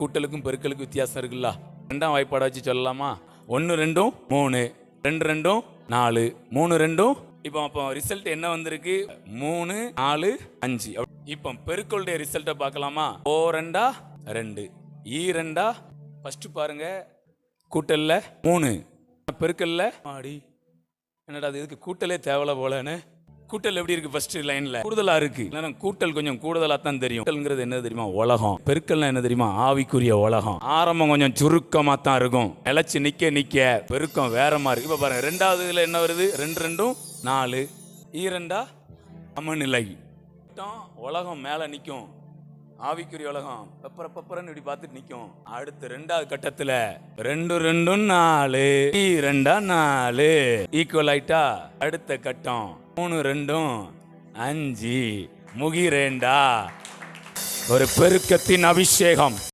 கூட்டலுக்கும் பெருக்கலுக்கும் வித்தியாசம் இருக்குல்ல? ரெண்டாம் வாய்ப்பாடை வச்சு சொல்லலாமா? ஒன்று ரெண்டும் மூணு. ரெண்டு ரெண்டும் நாலு. மூணு ரெண்டும். இப்போ அப்போ ரிசல்ட் என்ன வந்திருக்கு? மூணு நாலு அஞ்சு. இப்போ பெருக்களுடைய ரிசல்ட்டை பார்க்கலாமா? ஓ ரெண்டா? ரெண்டு. ஈ ரெண்டா? ஃபர்ஸ்ட் பாருங்க. கூட்டல்ல மூணு. பெருக்கல்ல? மாடி என்னடா அது இதுக்கு கூட்டலே தேவலை போலன்னு. கூட்டல் எப்படி இருக்கு ஃபர்ஸ்ட் லைன்ல கூடுதலா இருக்கு. கூட்டல் கொஞ்சம் கூடுதலா தான் தெரியும். கூட்டல்ங்கிறது என்ன தெரியுமா? உலகம். பெருக்கல்னா என்ன தெரியுமா? ஆவிக்குரிய உலகம். ஆரம்பம் கொஞ்சம் சுருக்கமா தான் இருக்கும். நிலைச்சு நிக்க நிக்க பெருக்கம் வேற மாதிரி. இப்ப பாருங்க ரெண்டாவது இதுல என்ன வருது? ரெண்டு ரெண்டும் நாலு. ஈரெண்டா சமநிலை. உலகம் மேல நிக்கும். ஆவிக்குரிய உலகம் பெப்பர பெப்பரன்னு இப்படி பார்த்துட்டு நிற்கும் அடுத்து ரெண்டாவது கட்டத்தில் ரெண்டு ரெண்டும் நாலு. ஈ ரெண்டா நாலு. ஈக்குவல் ஆயிட்டா அடுத்த கட்டம். மூணு ரெண்டும் அஞ்சு முகிரேண்டா. ஒரு பெருக்கத்தின் அபிஷேகம்.